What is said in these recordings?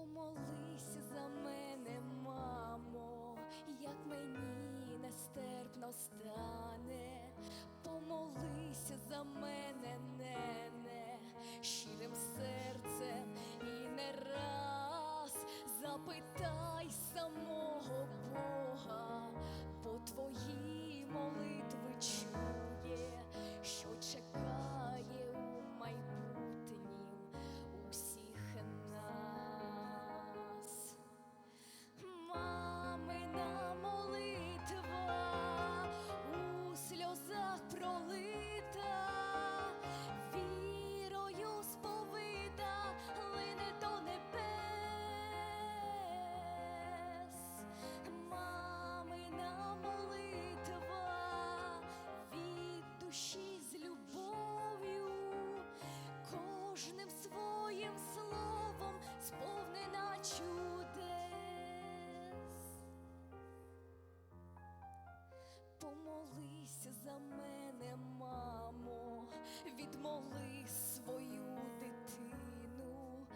Помолись за мене, мамо, як мені нестерпно стане. Помолись за мене, за мене, мамо, відмоли свою дитину,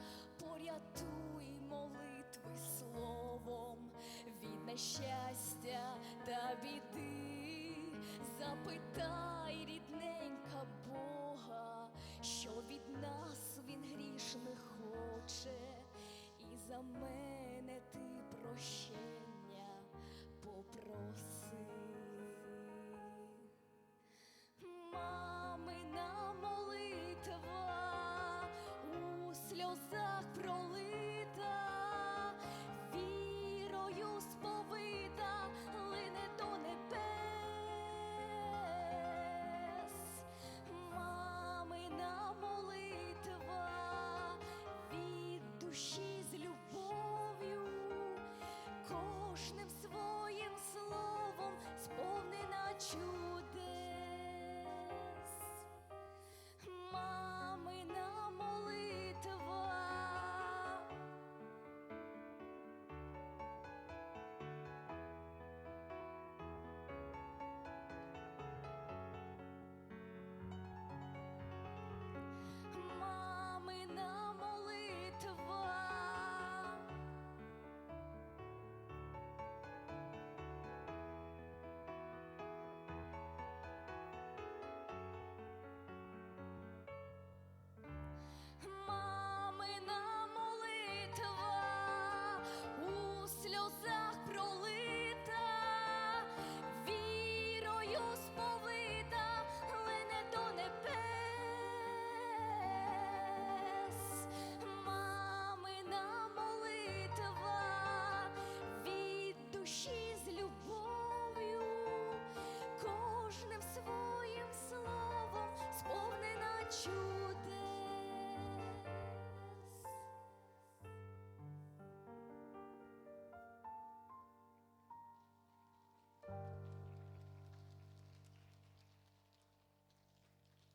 порятуй молитви словом, від нещастя та біди, запитай.